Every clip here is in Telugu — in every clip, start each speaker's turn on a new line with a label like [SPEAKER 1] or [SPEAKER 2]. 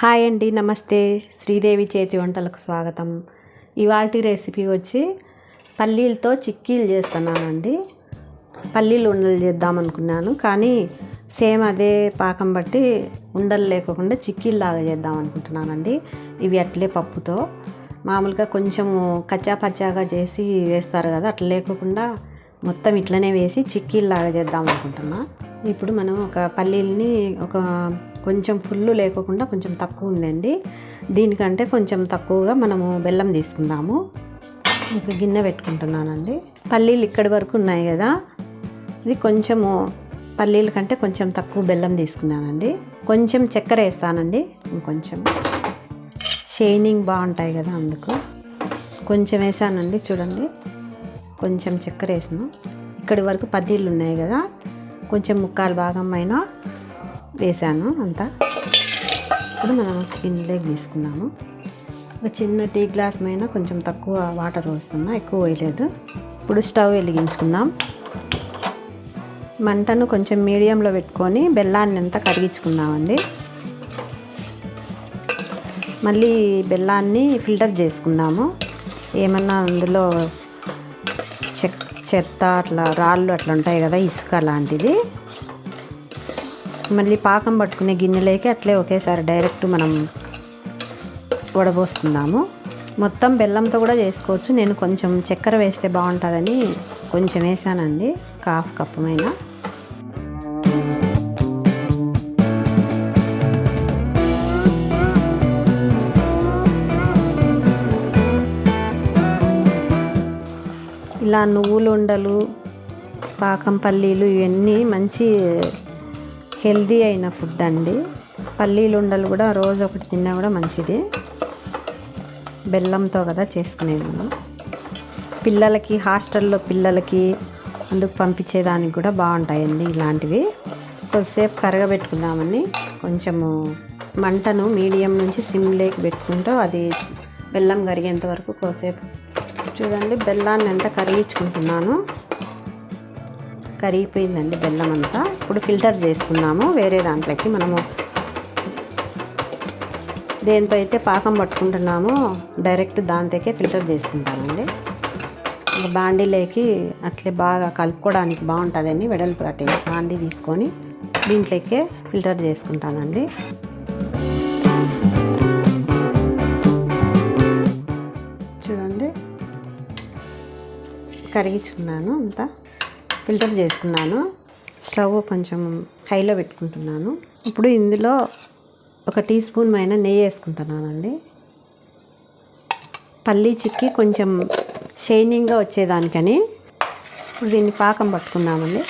[SPEAKER 1] హాయ్ అండి నమస్తే. శ్రీదేవి చేతి వంటలకు స్వాగతం. ఇవాటి రెసిపీ వచ్చి పల్లీలతో చిక్కీలు చేస్తున్నానండి. పల్లీలు ఉండలు చేద్దాం అనుకున్నాను కానీ సేమ్ అదే పాకం బట్టి ఉండలు లేకుండా చిక్కీలు లాగా చేద్దాం అనుకుంటున్నానండి ఇవి అట్లే పప్పుతో. మామూలుగా కొంచెము కచ్చా పచ్చాగా చేసి వేస్తారు కదా అట్లా లేకుండా మొత్తం ఇట్లనే వేసి చిక్కీల్లాగా చేద్దాం అనుకుంటున్నా ఇప్పుడు మనం ఒక పల్లీలని ఒక కొంచెం ఫుల్ లేకోకుండా కొంచెం తక్కువ ఉందండి. దీనికంటే కొంచెం తక్కువగా మనము బెల్లం తీసుకుందాము. ఒక గిన్నె పెట్టుకుంటున్నానండి. పల్లీలు ఇక్కడి వరకు ఉన్నాయి కదా. ఇది కొంచెము పల్లీల కంటే కొంచెం తక్కువ బెల్లం తీసుకున్నానండి. కొంచెం చక్కెర వేస్తానండి. ఇంకొంచెం. షైనింగ్ బాగుంటాయి కదా అందుకు. కొంచెం వేసానండి చూడండి. కొంచెం చక్కెర వేసాను. ఇక్కడి వరకు పల్లీలు ఉన్నాయి కదా. కొంచెం ముక్కాలు భాగం అయినా వేసాను అంతా. ఇప్పుడు మనం గిన్నెలోకి తీసుకున్నాము ఒక చిన్న టీ గ్లాస్ పైన కొంచెం తక్కువ వాటర్ పోస్తున్నా ఎక్కువ వేయలేదు ఇప్పుడు స్టవ్ వెలిగించుకుందాం. మంటను కొంచెం మీడియంలో పెట్టుకొని బెల్లాన్ని అంతా కరిగించుకుందామండి మళ్ళీ బెల్లాన్ని ఫిల్టర్ చేసుకుందాము. ఏమన్నా అందులో చెత్త అట్లా రాళ్ళు అట్లా ఉంటాయి కదా ఇసుక లాంటిది. మళ్ళీ పాకం పట్టుకునే గిన్నెలోకి అట్లే ఒకేసారి డైరెక్ట్ మనం వడబోస్తున్నాము. మొత్తం బెల్లంతో కూడా చేసుకోవచ్చు. నేను కొంచెం చక్కెర వేస్తే బాగుంటుందని కొంచెం వేసానండి. కాఫ్ కప్పమైన. ఇలా నువ్వులు ఉండలు పాకం పల్లీలు ఇవన్నీ మంచి హెల్దీ అయిన ఫుడ్ అండి. పల్లీలు ఉండలు కూడా రోజు ఒకటి తిన్నా కూడా మంచిది. బెల్లంతో కదా చేసుకునేది మనం పిల్లలకి హాస్టల్లో పిల్లలకి అందుకు పంపించేదానికి కూడా బాగుంటాయండి ఇలాంటివి. కొద్దిసేపు కరగబెట్టుకుందామని కొంచెము మంటను మీడియం నుంచి సిమ్లోకి పెట్టుకుంటూ అది బెల్లం కరిగేంత వరకు కొద్దిసేపు. చూడండి బెల్లాన్ని ఎంత కరిగించుకుంటున్నాను. కరిగిపోయిందండి బెల్లం అంతా. ఇప్పుడు ఫిల్టర్ చేసుకున్నాము. వేరే దాంట్లోకి మనము దేంతో అయితే పాకం పట్టుకుంటున్నామో డైరెక్ట్ దాంతోకే ఫిల్టర్ చేసుకుంటామండి. బాండీలోకి అట్లే బాగా కలుపుకోవడానికి బాగుంటుందని వెడల్పు అట్టే బాండీ తీసుకొని దీంట్లోకే ఫిల్టర్ చేసుకుంటానండి. చూడండి. కరిగించుకున్నాను అంతా. ఫిల్టర్ చేసుకున్నాను. స్టవ్ కొంచెం హైలో పెట్టుకుంటున్నాను. ఇప్పుడు ఇందులో ఒక టీ స్పూన్ పైన నెయ్యి వేసుకుంటున్నానండి. పల్లీ చిక్కి కొంచెం షైనింగ్గా వచ్చేదానికని. ఇప్పుడు దీన్ని పాకం పట్టుకుందామండి.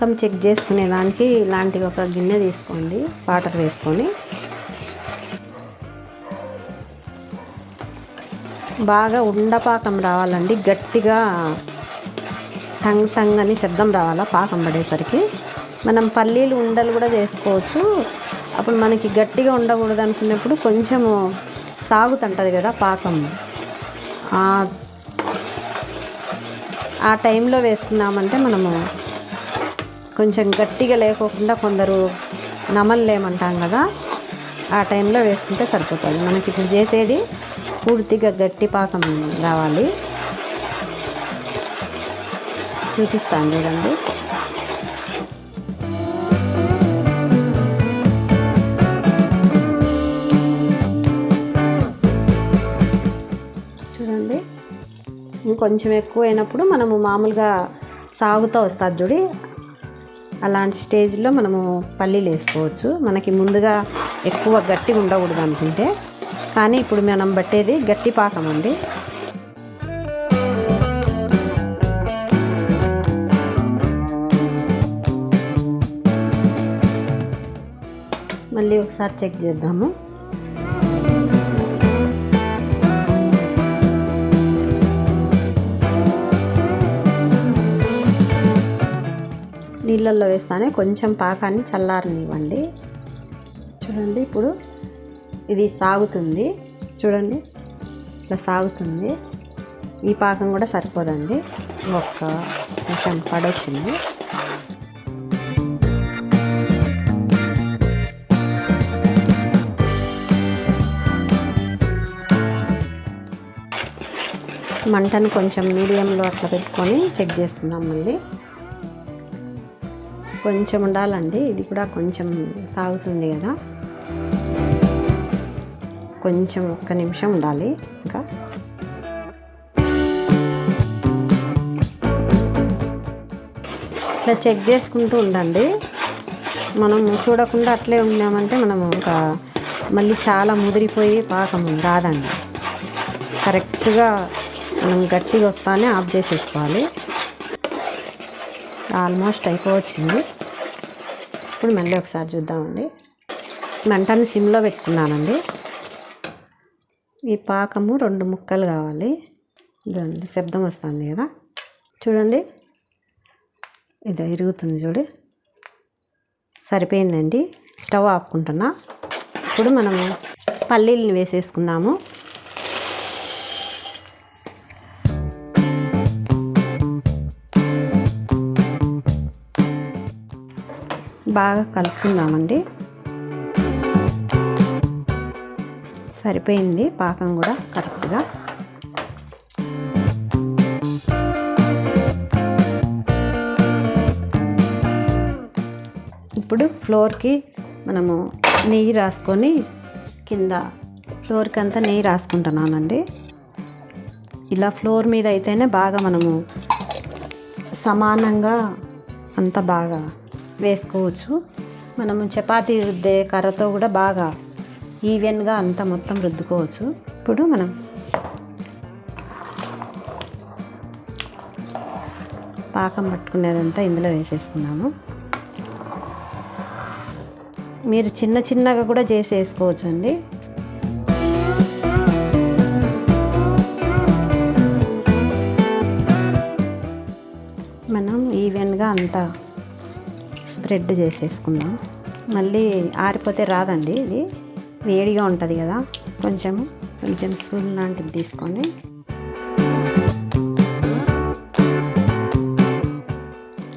[SPEAKER 1] పాకం చెక్ చేసుకునేదానికి ఇలాంటి ఒక గిన్నె తీసుకోండి వాటర్ వేసుకొని. బాగా ఉండపాకం రావాలండి గట్టిగా టంగ్ టంగ్ అని శబ్దం రావాలా పాకం పడేసరికి. మనం పల్లీలు ఉండలు కూడా చేసుకోవచ్చు. అప్పుడు మనకి గట్టిగా ఉండకూడదు అనుకున్నప్పుడు కొంచెము సాగుతుంటుంది కదా పాకం. ఆ టైంలో వేసుకున్నామంటే మనము కొంచెం గట్టిగా లేకోకుండా కొందరు నమల్లేమంటాం కదా ఆ టైంలో వేసుకుంటే సరిపోతుంది. మనకి ఇప్పుడు చేసేది పూర్తిగా గట్టి పాకం రావాలి. చూపిస్తాను చూడండి. చూడండి. ఇంకొంచెం ఎక్కువ అయినప్పుడు మనము మామూలుగా సాగుతూ వస్తుంది చూడి. అలాంటి స్టేజ్లో మనము పల్లీలు వేసుకోవచ్చు. మనకి ముందుగా ఎక్కువ గట్టిగా ఉండకూడదు అనుకుంటే. కానీ ఇప్పుడు మనం పట్టేది గట్టి పాకం అండి. మళ్ళీ ఒకసారి చెక్ చేద్దాము. నీళ్ళల్లో వేస్తానే కొంచెం పాకాన్ని చల్లారనివ్వండి. చూడండి ఇప్పుడు ఇది సాగుతుంది. చూడండి ఇట్లా సాగుతుంది. ఈ పాకం కూడా సరిపోదండి. ఒక్క కొంచెం పడొచ్చింది. మంటను కొంచెం మీడియంలో అట్లా పెట్టుకొని చెక్ చేస్తున్నాం మళ్ళీ. కొంచెం ఉండాలండి. ఇది కూడా కొంచెం సాగుతుంది కదా. కొంచెం ఒక్క నిమిషం ఉండాలి ఇంకా. ఇట్లా చెక్ చేసుకుంటూ ఉండండి. మనం చూడకుండా అట్లే ఉన్నామంటే మనం ఇంకా మళ్ళీ చాలా ముదిరిపోయి పాకం రాదండి. కరెక్ట్గా మనం గట్టిగా వస్తానే ఆఫ్ చేసేసుకోవాలి. ఆల్మోస్ట్ అయిపోవచ్చింది. ఇప్పుడు మళ్ళీ ఒకసారి చూద్దామండి. మంటని సిమ్లో పెట్టుకున్నానండి. ఈ పాకము రెండు ముక్కలు కావాలి. చూడండి శబ్దం వస్తుంది కదా. చూడండి. ఇది ఇరుగుతుంది చూడు. సరిపోయిందండి. స్టవ్ ఆపుకుంటున్నా. ఇప్పుడు మనము పల్లీలను వేసేసుకుందాము. బాగా కలుపుకుందామండి. సరిపోయింది పాకం కూడా కరెక్ట్గా. ఇప్పుడు ఫ్లోర్కి మనము నెయ్యి రాసుకొని కింద ఫ్లోర్కి అంతా నెయ్యి రాసుకుంటున్నానండి. ఇలా ఫ్లోర్ మీద అయితేనే బాగా మనము సమానంగా అంత బాగా వేసుకోవచ్చు. మనము చపాతీ రుద్దే కర్రతో కూడా బాగా ఈవెన్గా అంతా మొత్తం రుద్దుకోవచ్చు. ఇప్పుడు మనం పాకం పట్టుకునేదంతా ఇందులో వేసేసుకున్నాము మీరు చిన్న చిన్నగా కూడా చేసి వేసుకోవచ్చు అండి స్ప్రెడ్ చేసేసుకుందాం. మళ్ళీ ఆరిపోతే రాదండి ఇది. వేడిగా ఉంటుంది కదా. కొంచెం కొంచెం స్పూన్ లాంటిది తీసుకొని.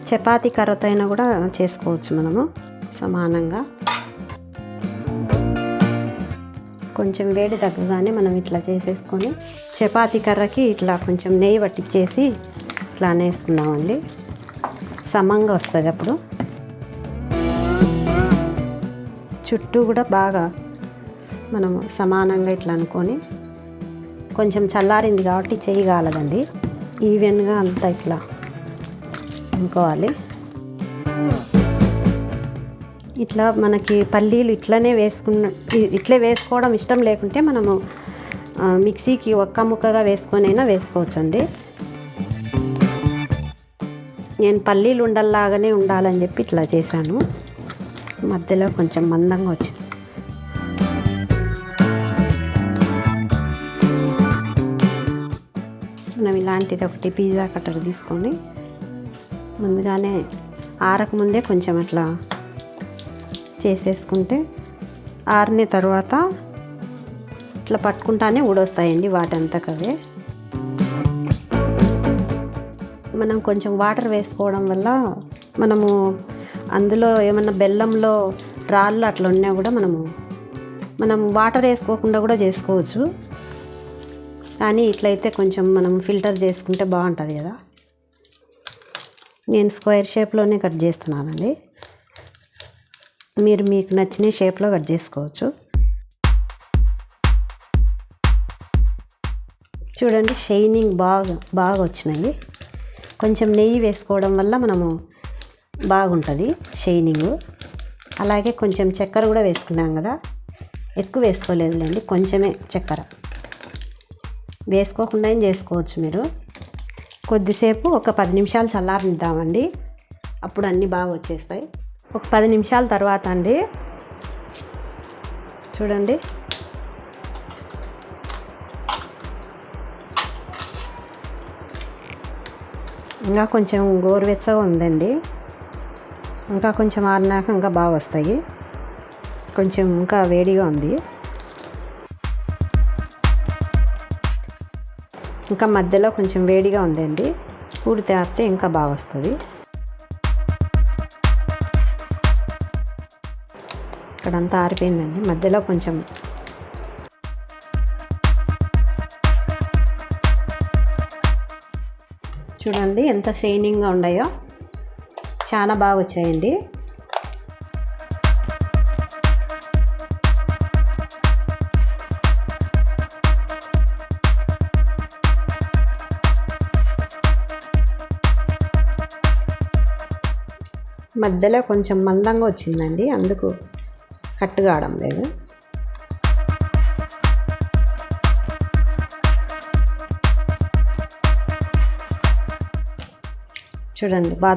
[SPEAKER 1] చపాతీ కర్రతో అయినా కూడా చేసుకోవచ్చు మనము సమానంగా. కొంచెం వేడి తగ్గగానే మనం ఇట్లా చేసేసుకొని చపాతీ కర్రకి ఇట్లా కొంచెం నెయ్యి పట్టించేసి ఇట్లా అనేసుకుందామండి. సమంగా వస్తుంది అప్పుడు. చుట్టూ కూడా బాగా మనము సమానంగా ఇట్లా అనుకొని కొంచెం చల్లారింది కాబట్టి చేయగలదండి ఈవెన్గా అంతా ఇట్లా అనుకోవాలి. ఇట్లా మనకి పల్లీలు ఇట్లనే వేసుకున్న ఇట్లే వేసుకోవడం ఇష్టం లేకుంటే మనము మిక్సీకి ఒక్క ముక్కగా వేసుకొని అయినా వేసుకోవచ్చండి. నేను పల్లీలు ఉండల్లాగానే ఉండాలని చెప్పి ఇట్లా చేశాను. మధ్యలో కొంచెం మందంగా వచ్చింది. మనం ఇలాంటిది ఒకటి పిజ్జా కట్టర్ తీసుకొని ముందుగానే ఆరకముందే కొంచెం అట్లా చేసేసుకుంటే ఆరిన తర్వాత ఇట్లా పట్టుకుంటానే ఊడొస్తాయండి వాటంతకవే మనం కొంచెం వాటర్ వేసుకోవడం వల్ల మనము అందులో ఏమన్నా బెల్లంలో రాళ్ళు అట్లా ఉన్నా కూడా మనము మనం వాటర్ వేసుకోకుండా కూడా చేసుకోవచ్చు. కానీ ఇట్లయితే కొంచెం మనం ఫిల్టర్ చేసుకుంటే బాగుంటుంది కదా. నేను స్క్వేర్ షేప్లోనే కట్ చేస్తున్నానండి. మీరు మీకు నచ్చిన షేప్లో కట్ చేసుకోవచ్చు. చూడండి షైనింగ్ బాగా బాగా వచ్చినాయి. కొంచెం నెయ్యి వేసుకోవడం వల్ల మనము బాగుంటుంది షైనింగ్. అలాగే కొంచెం చక్కెర కూడా వేసుకున్నాం కదా ఎక్కువ వేసుకోలేదులేండి కొంచెమే చక్కెర. వేసుకోకుండా ఏం చేసుకోవచ్చు మీరు? కొద్దిసేపు ఒక పది నిమిషాలు చల్లారనిద్దామండి. అప్పుడు అన్నీ బాగా వచ్చేస్తాయి. ఒక పది నిమిషాల తర్వాత అండి. చూడండి. ఇంకా కొంచెం గోరువెచ్చగా ఉందండి. ఇంకా కొంచెం ఆరినాక ఇంకా బాగా వస్తాయి. కొంచెం ఇంకా వేడిగా ఉంది. ఇంకా మధ్యలో కొంచెం వేడిగా ఉందండి. పూడి తేరితే ఇంకా బాగా వస్తుంది. ఇక్కడంతా ఆరిపోయిందండి. మధ్యలో కొంచెం చూడండి ఎంత షైనింగ్గా ఉన్నాయో. చాలా బాగా వచ్చాయండి. మధ్యలో కొంచెం మందంగా వచ్చిందండి. అందుకు కట్టు కావడం లేదు. చూడండి బాగా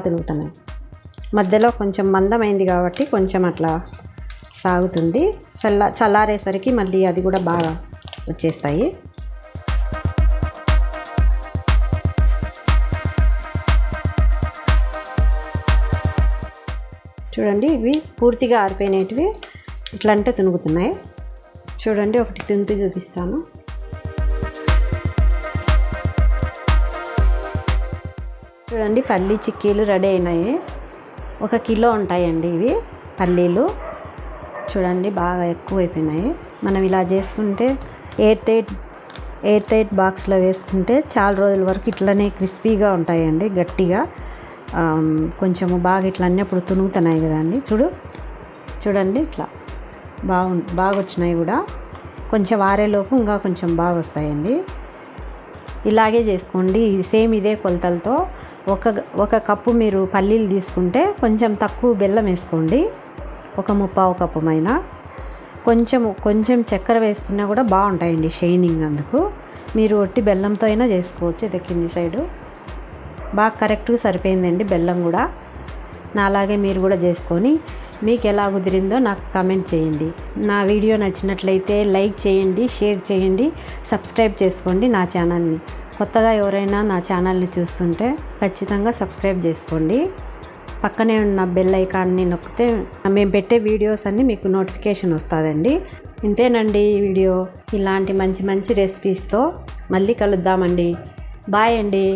[SPEAKER 1] మధ్యలో కొంచెం మందమైంది కాబట్టి కొంచెం అట్లా సాగుతుంది. చల్ల చల్లారేసరికి మళ్ళీ అది కూడా బాగా వచ్చేస్తాయి. చూడండి ఇవి పూర్తిగా ఆరిపోయినవి ఇట్లా అంటే తునుగుతున్నాయి. చూడండి ఒకటి తింపి చూపిస్తాను. చూడండి పల్లీ చిక్కీలు రెడీ అయినాయి. ఒక కిలో ఉంటాయండి ఇవి పల్లీలు. చూడండి బాగా ఎక్కువ అయిపోయినాయి మనం ఇలా చేసుకుంటే ఎయిర్ టైట్ ఎయిర్ టైట్ బాక్స్లో వేసుకుంటే చాలా రోజుల వరకు ఇట్లనే క్రిస్పీగా ఉంటాయండి గట్టిగా. కొంచెము బాగా ఇట్లా అన్నీ అప్పుడు తునుగుతున్నాయి కదండి చూడు చూడండి ఇట్లా బాగు బాగా వచ్చినాయి కూడా. కొంచెం ఆరేలోపు ఇంకా కొంచెం బాగా వస్తాయండి ఇలాగే చేసుకోండి. సేమ్ ఇదే కొలతలతో ఒక ఒక కప్పు మీరు పల్లీలు తీసుకుంటే కొంచెం తక్కువ బెల్లం వేసుకోండి. ఒక ముప్పావు కప్పు మైన. కొంచెం కొంచెం చక్కెర వేసుకున్నా కూడా బాగుంటాయండి షైనింగ్ అందుకు. మీరు ఒట్టి బెల్లంతో అయినా చేసుకోవచ్చు ఇది కింది సైడు. బాగా కరెక్ట్గా సరిపోయిందండి బెల్లం కూడా. నాలాగే మీరు కూడా చేసుకొని మీకు ఎలా కుదిరిందో నాకు కామెంట్ చేయండి. నా వీడియో నచ్చినట్లయితే లైక్ చేయండి షేర్ చేయండి సబ్స్క్రైబ్ చేసుకోండి నా ఛానల్ని. కొత్తగా ఎవరైనా నా ఛానల్ని చూస్తుంటే ఖచ్చితంగా సబ్స్క్రైబ్ చేసుకోండి. పక్కనే ఉన్న బెల్ ఐకాన్ని నొక్కితే మేము పెట్టే వీడియోస్ అన్నీ మీకు నోటిఫికేషన్ వస్తుందండి. ఇంతేనండి ఈ వీడియో. ఇలాంటి మంచి మంచి రెసిపీస్తో మళ్ళీ కలుద్దామండి. బాయ్ అండి.